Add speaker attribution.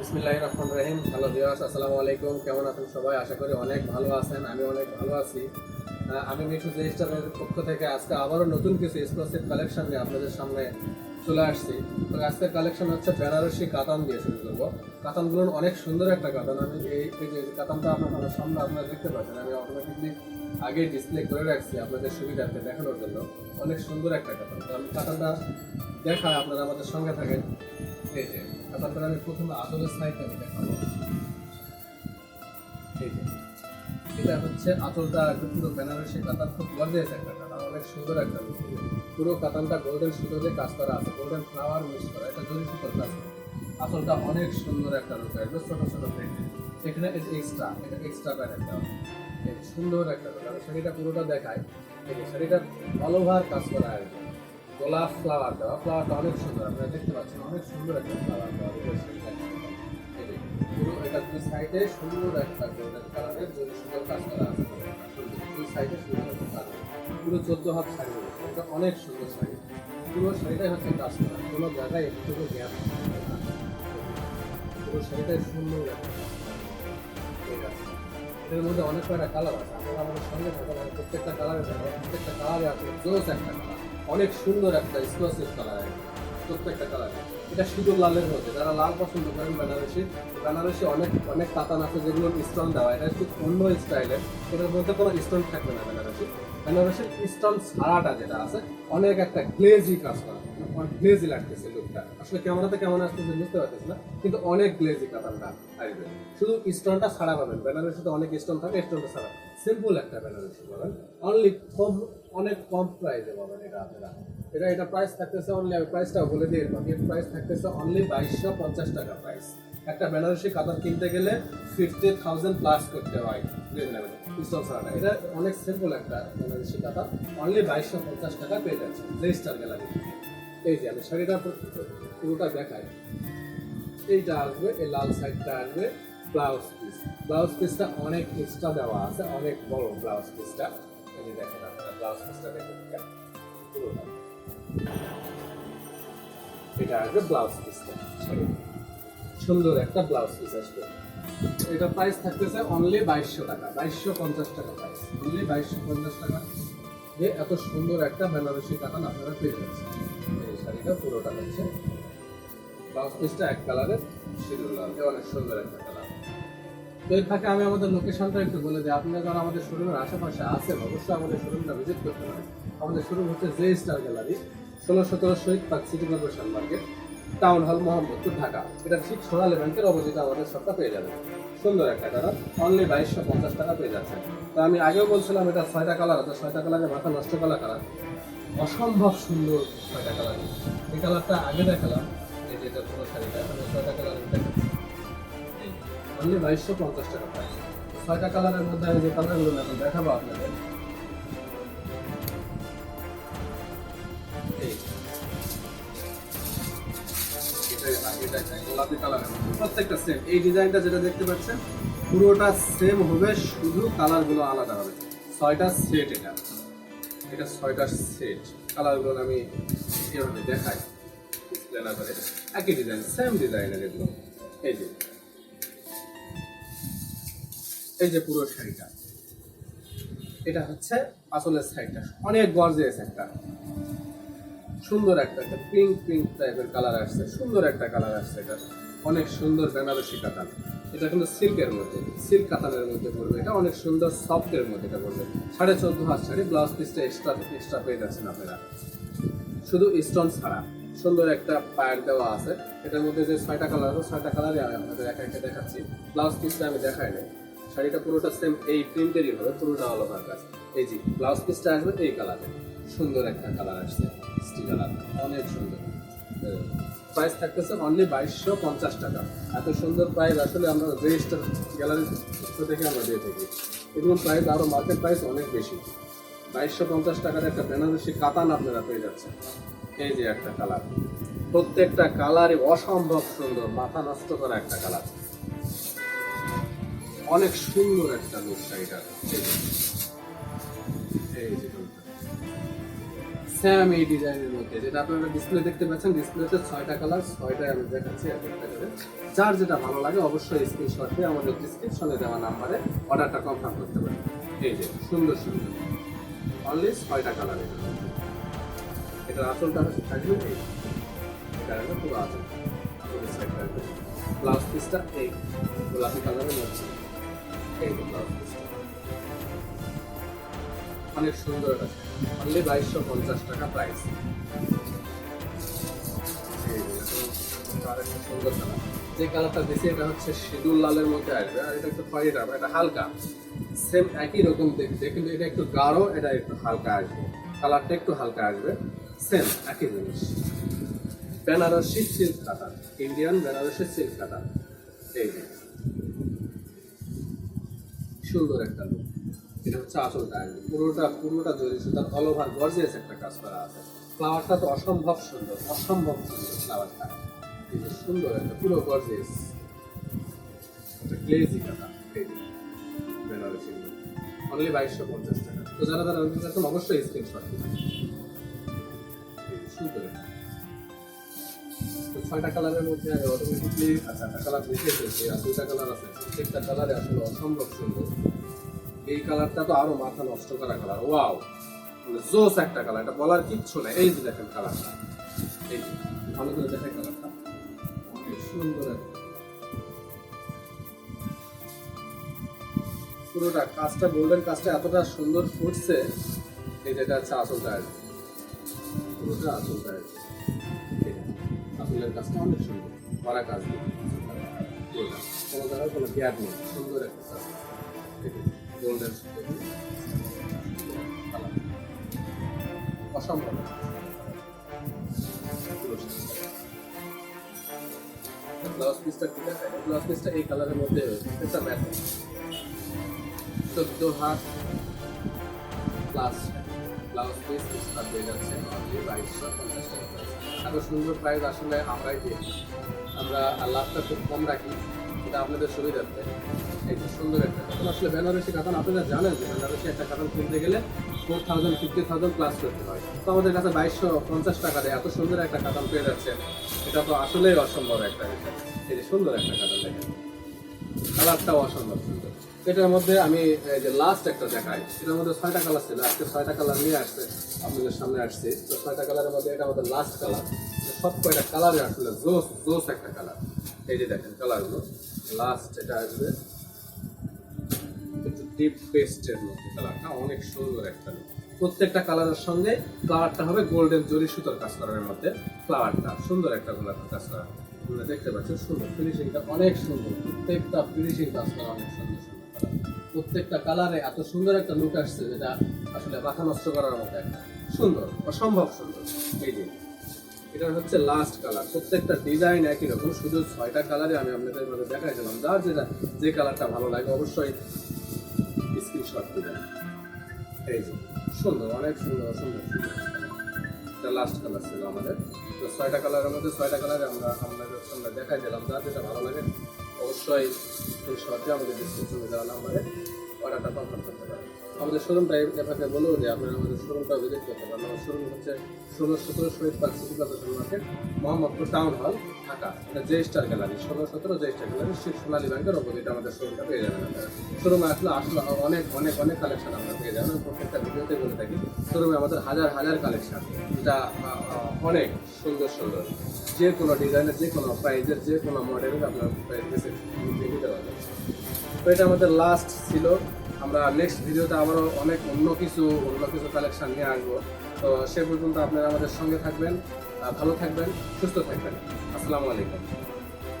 Speaker 1: বিসমিল্লাহ রহমান রহিম। Hello viewers আসসালামু আলাইকুম। কেমন আছেন সবাই? আশা করি অনেক ভালো আছেন, আমি অনেক ভালো আছি। আমি মিঠু রেজিস্টারের পক্ষ থেকে আজকে আবারও নতুন কিছু এক্সক্লুসিভ কালেকশন নিয়ে আপনাদের সামনে চলে আসছি। তো আজকের কালেকশন হচ্ছে বেনারসি কাতান দিয়ে শুরু করব। কাতানগুলো অনেক সুন্দর একটা কাতান। আমি এই যে কাতানটা আপনার সামনে আপনারা দেখতে পাচ্ছেন, আমি অটোমেটিকলি আগে ডিসপ্লে করে রাখছি আপনাদের সুবিধার্থে দেখানোর জন্য। অনেক সুন্দর একটা কাতান। তো আমি কাতানটা দেখায় আপনারা আমাদের সঙ্গে থাকেন। এই যে। তারপরে আমি প্রথমে আদলের সাইডটা দেখাবো। এটা হচ্ছে আঁচলটা পুরো বেনারসি কাতান খুব গর্জিয়াস একটা কাতান অনেক সুন্দর একটা পুরো কাতানটা গোল্ডেন সুতো দিয়ে কাজ করা আছে গোল্ডেন ফ্লাওয়ার মিক্স করা, এটা জরি সুতোর কাজ আঁচলটা অনেক সুন্দর একটা লুক একদম ছোট ছোট প্রিন্ট এখানে এক্সট্রা এটা এক্সট্রা প্যান্ট সুন্দর একটা look। শাড়িটা পুরোটা দেখাই এই যে শাড়িটা অল ওভার কাজ করা আর। গোলাপ ফ্লাওয়ার দেওয়া ফ্লাওয়ারটা অনেক সুন্দর, আপনারা দেখতে পাচ্ছেন, অনেক সুন্দর একটা ফ্লাওয়ার দেওয়া এটা দুই সাইডে সুন্দর একটা কালারের জরি সুন্দর কাজ করা দুই সাইডে সুন্দর কাজ পুরো চোদ্দ হাত শাড়ি এটা অনেক সুন্দর শাড়ি। পুরো শাড়িটাই হচ্ছে কাজ করা, কোনো জায়গায় একটু গ্যাপ পুরো শাড়িটাই সুন্দর একটা। এর মধ্যে অনেক কয়টা কালার আছে, আপনারা আমাদের সঙ্গে আমি প্রত্যেকটা কালারে প্রত্যেকটা কালারে আছে জোস একটা কালার অনেক সুন্দর একটা এক্সক্লুসিভ কালার প্রত্যেকটা কালারে এটা সিঁদুর লালের মধ্যে, যারা লাল পছন্দ করেন বেনারসি বেনারসি অনেক অনেক কাতান আছে যেগুলো স্টোন দেওয়া। এটা একটু অন্য স্টাইলের এটার মধ্যে কোনো স্টোন থাকবে না বেনারসি। বেনারসির স্টোন ছাড়াটা যেটা আছে, অনেক একটা গ্লেজি কাজ করা। অনেক গ্লেজি লাগতেছে লুকটা আসলে ক্যামেরাতে কেমন আসতেছে বুঝতে পারতেছি না, কিন্তু অনেক গ্লেজি কাতানটা আসবে। শুধু স্টোনটা ছাড়া পাবেন। বেনারসিতে অনেক স্টোন থাকে স্টোনটা ছাড়া। সিম্পল একটা বেনারসি পাবেন অনলি কম অনেক কম প্রাইসে পাবেন এটা আপনারা এটা এটা প্রাইস থাকতেছে অনলি আমি প্রাইসটাও বলে দিই এর প্রাইস থাকতেছে অনলি বাইশশো পঞ্চাশ টাকা প্রাইস একটা বেনারসি কাতান কিনতে গেলে ফিফটি থাউজেন্ড প্লাস করতে হয়। পিস্তল ছাড়াটা এটা অনেক সিম্পল একটা বেনারসি কাতান অনলি বাইশশো পঞ্চাশ টাকা পেয়ে যাচ্ছে রেজিস্টার গ্যালারি এই যে আমি শাড়িটা পুরোটা দেখাই। এইটা আসবে, এই লাল সাইডটা আসবে ব্লাউজ পিস ব্লাউজ পিসটা অনেক এক্সট্রা দেওয়া আছে, অনেক বড় ব্লাউজ পিসটা এই যে দেখেন আপনারা ব্লাউজ পিসটা দেখুন পুরোটা। এটা আসবে ব্লাউজ পিসটা সুন্দর একটা ব্লাউজ পিস আসবে। এটা প্রাইস থাকতেছে অনলি বাইশশো টাকা, বাইশশো পঞ্চাশ টাকা প্রাইস অনলি বাইশশো পঞ্চাশ টাকা। যে এত সুন্দর একটা বেনারসি কাতান আপনারা পেয়ে যাচ্ছেন। এই শাড়িটা পুরোটা হচ্ছে। ব্লাউজ পিসটা এক কালারের লাল অনেক সুন্দর একটা তো এর ফাঁকে আমি আমাদের লোকেশনটা একটু বলে দিই। আপনারা যারা আমাদের শোরুমের আশেপাশে আছেন, অবশ্যই আমাদের শোরুমটা ভিজিট করতে পারেন। আমাদের শোরুম হচ্ছে জে স্টার গ্যালারি ষোলো সতেরো Shahid park city corporation market town hall Mohammadpur Dhaka. এটা ঠিক সোনালী ব্যাংকের অপোজিটে আমাদের সবটা পেয়ে যাবেন। সুন্দর একটা কালার অনলি বাইশশো পঞ্চাশ টাকা পেয়ে যাচ্ছেন। তো আমি আগেও বলছিলাম এটা ছয়টা কালার আছে ছয়টা কালারের মাথা নষ্ট করা কালার অসম্ভব সুন্দর ছয়টা কালার এই কালারটা আগে দেখালাম এই যেটা পুরো শাড়িটা ছয়টা কালার অনলি বাইশশো পঞ্চাশ টাকা প্রাইস ছয়টা কালারের মধ্যে আমি যে কালারগুলো এখন দেখাবো আপনাদের। গোলাপি কালারের প্রত্যেকটা সেম এই ডিজাইনটা যেটা দেখতে পাচ্ছেন, পুরোটা সেম হবে, শুধু কালারগুলো আলাদা হবে। ছয়টা সেট এটা। এটা ছয়টা সেট কালারগুলো আমি এভাবে দেখাই। করে। একই ডিজাইন সেম ডিজাইনের এগুলো। এই যে। এই যে পুরো শাড়িটা, এটা হচ্ছে আসলের শাড়িটা। অনেক গর্জিয়াস একটা। সুন্দর একটা একটা পিঙ্ক পিঙ্ক টাইপের কালার আসছে। সুন্দর একটা কালার আসছে এটা। অনেক সুন্দর বেনারসি কাতান। এটা কিন্তু সিল্কের মধ্যে সিল্ক কাতানের মধ্যে পড়বে। এটা অনেক সুন্দর সফটের মধ্যে এটা পড়বে। সাড়ে চোদ্দ হাত শাড়ি ব্লাউজ পিসটা এক্সট্রা এক্সট্রা পেয়ে যাচ্ছেন আপনারা। শুধু স্টোন ছাড়া। সুন্দর একটা পায়ের দেওয়া আছে। এটার মধ্যে যে ছয়টা কালার আছে, ছয়টা কালারই আমি আপনাদের একা একা দেখাচ্ছি। ব্লাউজ পিসটা আমি দেখাই নাই। শাড়িটা পুরোটা সেম এই প্রিন্টেরই হবে, পুরোটা অল ওভার কাজ এই জি ব্লাউজ পিসটা আসবে এই কালারে সুন্দর একটা কালার আসছে স্টি কালার অনেক সুন্দর। প্রাইস থাকতেছে অনলি বাইশশো পঞ্চাশ টাকা। এত সুন্দর প্রাইস আসলে আমরা রেজিস্টার গ্যালারি থেকে আমরা দিয়ে থাকি। এগুলো প্রাইস আরও মার্কেট প্রাইস অনেক বেশি। বাইশশো পঞ্চাশ টাকার একটা বেনারসি কাতান আপনারা পেয়ে যাচ্ছেন। এই যে একটা কালার প্রত্যেকটা কালারই অসম্ভব সুন্দর, মাথা নষ্ট করা একটা কালার অনেক সুন্দর একটা লুক শাড়িটা এই যে। স্যাম এই ডিজাইনের মধ্যে, যেটা আপনারা ডিসপ্লে দেখতে পাচ্ছেন ডিসপ্লেতে ছয়টা কালার ছয়টাই আমি দেখাচ্ছি যার যেটা ভালো লাগে অবশ্যই স্ক্রিনশট দিয়ে আমাদের ডিসক্রিপশনে দেওয়া নাম্বারে অর্ডারটা কনফার্ম করতে পারেন। এই যে, সুন্দর সুন্দর। অনলি ছয়টা কালার এটা আসলটা থাকবে এই হলো পুরো আসল ব্লাউজ পিসটা এই গোলাপি কালারের মধ্যে। অনেক সুন্দর অনলি বাইশশো পঞ্চাশ টাকা প্রাইস সুন্দর কালার যে কালারটা দিয়েছি এটা হচ্ছে সিঁদুর লালের মধ্যে আসবে। আর এটা একটু খয়েরি টাইপ এটা হালকা। সেম একই রকম দেখতে, কিন্তু এটা একটু গাঢ়, এটা একটু হালকা আসবে। কালারটা একটু হালকা আসবে। সেম একই জিনিস। বেনারসি সিল্ক কাটার ইন্ডিয়ান বেনারসি সিল্ক কাটার এই যে। সুন্দর একটা লুক এটা হচ্ছে আসলটা আসবে পুরোটা পুরোটা জরি সুতার অল ওভার গর্জিয়াস একটা কাজ করা আছে। ফ্লাওয়ারটা তো অসম্ভব সুন্দর অসম্ভব সুন্দর ফ্লাওয়ারটা যে সুন্দর একটা, পুরো গর্জিয়াস একটা গ্লেজি কাটা বেনারসি অনলি বাইশশো পঞ্চাশ টাকা। তো যারা যারা অবশ্যই স্ক্রিনশট সুন্দর একটা। ছয়টা কালারের মধ্যে অটোমেটিকলি চারটা কালার বেশি এসেছে আর দুইটা কালার আছে। প্রত্যেকটা কালারে আসলে অসম্ভব সুন্দর। এই কালারটা তো আরও মাথা নষ্ট করা কালার। ওয়াও! মানে জোস একটা কালার, এটা বলার কিচ্ছু নাই। এই যে দেখেন কালারটা। এই ভালো করে দেখেন কালারটা। অনেক সুন্দর পুরোটা কাজটা গোল্ডেন কাজটা এতটা সুন্দর ফুটছে, এই যেটা হচ্ছে আসল টায়ার পুরোটা আসল টায়ার আসলের কাজটা অনেক সুন্দর করা কাজ কোনো জায়গায় কোনো গ্যাপ নেই, সুন্দর একটা কাজ। গোল্ডেন অসম্ভব। ব্লাউজ পিসটা ঠিক আছে ব্লাউজ পিসটা এই কালারের মধ্যে এটা ম্যাট চোদ্দ had plus blouse piece star পেয়ে যাচ্ছে বাইশশো পঞ্চাশ টাকা। এত সুন্দর প্রাইজ আসলে আমরাই দিই। আমরা লাভটা খুব কম রাখি, এটা আপনাদের সুবিধার্থে। যে সুন্দর একটা আসলে বেনারসি কাতান আপনারা জানেন যে বেনারসি একটা কাতান কিনতে গেলে four thousand fifty thousand plus করতে হয়। তো আমাদের কাছে বাইশশো পঞ্চাশ টাকা দেয় এত সুন্দর একটা কাতান পেয়ে যাচ্ছে, এটা তো আসলেই অসম্ভব একটা বিষয়। এই সুন্দর একটা কাতান দেখেন। কালারটাও অসম্ভব সুন্দর এটার মধ্যে আমি যে লাস্ট একটা দেখাই, এটার মধ্যে ছয়টা কালার ছিল। আজকে ছয়টা কালার নিয়ে আসছে, আপনাদের সামনে আসছে। তো ছয়টা কালারের মধ্যে এটা আমাদের লাস্ট কালার সব কয়টা কালারে আসলে জোস জোস একটা কালার এই যে দেখেন কালারগুলো লাস্ট এটা আসবে। একটু ডিপ পেস্টের মধ্যে কালারটা অনেক সুন্দর একটা। প্রত্যেকটা কালারের সঙ্গে ফ্লাওয়ারটা হবে গোল্ডেন জরি সুতোর কাজ করার মধ্যে ফ্লাওয়ারটা সুন্দর একটা গোলাপ কাজ করা। আপনারা দেখতে পাচ্ছেন, সুন্দর। ফিনিশিংটা অনেক সুন্দর। প্রত্যেকটা ফিনিশিং কাজ করা অনেক সুন্দর প্রত্যেকটা কালারে এত সুন্দর একটা লুক আসছে যেটা আসলে মাথা নষ্ট করার মতো একটা। সুন্দর, অসম্ভব সুন্দর। এই যে এটা হচ্ছে লাস্ট কালার প্রত্যেকটা ডিজাইন একই রকম, শুধু ছয়টা কালারে আমি আপনাদের মাঝে দেখাই দিলাম যার যেটা, যে কালারটা ভালো লাগে অবশ্যই স্ক্রিনশট দিবেন। এই যে, সুন্দর, অনেক সুন্দর সুন্দর সুন্দর। এটা লাস্ট কালার ছিল আমাদের। তো ছয়টা কালারের মধ্যে ছয়টা কালারে আমরা আপনাদের সামনে দেখাই দিলাম। যার যেটা ভালো লাগে, অবশ্যই সেই সাথে আমাদের ডিসক্রিপশনে দেওয়া নাম্বারে অর্ডারটা কনফার্ম করতে পারেন আমাদের শোরুমটা এভাবে বলেও যে আপনারা আমাদের শোরুমটা ভিজিট করতে পারেন। আমাদের শোরুম হচ্ছে ষোলো সতেরো Shahid park city plaza market, Mohammadpur town hall Dhaka. এটা জে স্টার গ্যালারি ষোলো সতেরো জে স্টার গ্যালারি শিব সোনালী ব্যাংকের অপোজিট আমাদের শোরুমটা পেয়ে যাবেন শোরুমে আসলে আসলে অনেক অনেক অনেক কালেকশন আমরা পেয়ে যাবেন। প্রত্যেকটা ভিডিওতে বলে থাকি, শোরুমে আমাদের হাজার হাজার কালেকশন যেটা অনেক সুন্দর সুন্দর। যে কোনো ডিজাইনের যে কোনো প্রাইজের যে কোনো মডেলের আপনার প্রাইস নিতে পারবেন। তো এটা আমাদের লাস্ট ছিল। আমরা নেক্সট ভিডিওতে আবারও অনেক অন্য কিছু অন্য কিছু কালেকশান নিয়ে আসব। তো সে পর্যন্ত আপনারা আমাদের সঙ্গে থাকবেন ভালো থাকবেন, সুস্থ থাকবেন। আসসালামু আলাইকুম।